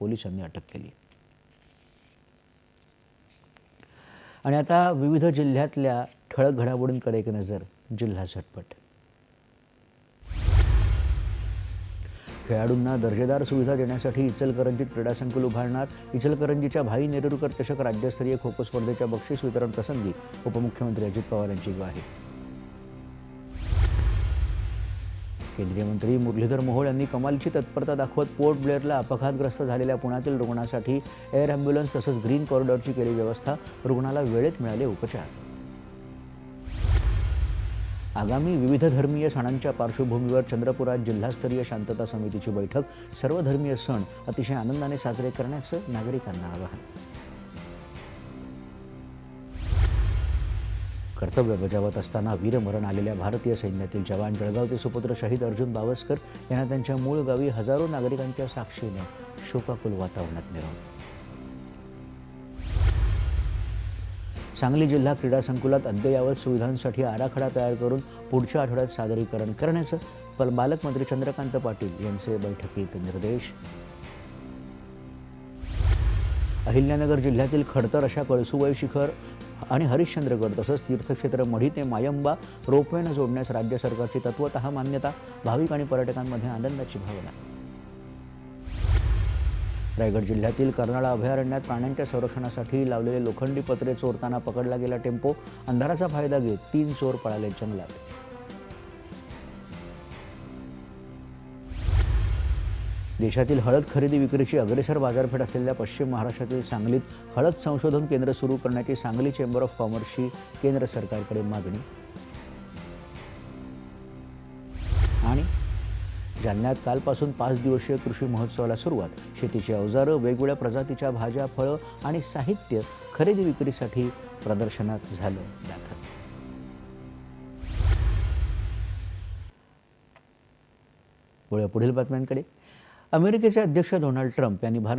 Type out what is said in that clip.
पोलिसांनी अटक केली. आणि आता विविध जिल्ह्यातल्या ठळक घडामोडींकडे एक नजर जिल्हा झटपट. खेळाडूंना दर्जेदार सुविधा देण्यासाठी इचलकरंजीत क्रीडा संकुल उभारणार इचलकरंजीच्या भाई नेरुरकर चषक राज्यस्तरीय खो खो स्पर्धेच्या बक्षीस वितरण प्रसंगी उपमुख्यमंत्री अजित पवार यांची ग्वाही. केंद्रीय मंत्री मुरलीधर मोहोळ यांनी कमालीची तत्परता दाखवत पोर्ट ब्लेअरला अपघातग्रस्त झालेल्या पुण्यातील रुग्णासाठी एअर ॲम्ब्युलन्स तसंच ग्रीन कॉरिडॉरची केली व्यवस्था. रुग्णाला वेळेत मिळाले उपचार. आगामी विविध धर्मीय सणांच्या पार्श्वभूमीवर चंद्रपुरात जिल्हास्तरीय शांतता समितीची बैठक. सर्व धर्मीय सण अतिशय आनंदाने साजरे करण्याचं नागरिकांना आवाहन. कर्तव्य बजावत असताना वीरमरण आलेल्या भारतीय सैन्यातील जवान जळगावचे सुपुत्र शहीद अर्जुन बावस्कर यांना त्यांच्या मूळ गावी हजारो नागरिकांच्या साक्षीने शोकाकुल वातावरणात मिळवलं सांगली जिल्हा क्रीडा संकुलात अद्ययावत सुविधांसाठी आराखडा तयार करून पुढच्या आठवड्यात सादरीकरण करण्याचं पल पालकमंत्री चंद्रकांत पाटील यांचे बैठकीत निर्देश. अहिल्यानगर जिल्ह्यातील खडतर अशा कळसुवय शिखर आणि हरिश्चंद्रगड तसंच तीर्थक्षेत्र मढी ते मायंबा रोपवेनं जोडण्यास राज्य सरकारची तत्वत मान्यता भाविक आणि पर्यटकांमध्ये आनंदाची भावना. रायगड जिल्ह्यातील कर्नाळा अभयारण्यात प्राण्यांच्या संरक्षणासाठी लावलेले लोखंडी पत्रे चोरताना पकडला गेला टेम्पो. अंधाराचा फायदा घेत तीन चोर पळाले जंगलात. देशातील हळद खरेदी विक्रीची अग्रेसर बाजारपेठ असलेल्या पश्चिम महाराष्ट्रातील सांगलीत हळद संशोधन केंद्र सुरू करण्याची सांगली चेंबर ऑफ कॉमर्सची केंद्र सरकारकडे मागणी. आणि जालन्यात कालपासून पाच दिवसीय कृषी महोत्सवाला सुरुवात. शेतीची अवजारं वेगवेगळ्या प्रजातीच्या भाज्या फळं आणि साहित्य खरेदी विक्रीसाठी प्रदर्शनात झालं दाखल. पुढील बातम्यांकडे. अमेरिकेचे अध्यक्ष डोनाल्ड ट्रम्प यांनी भारत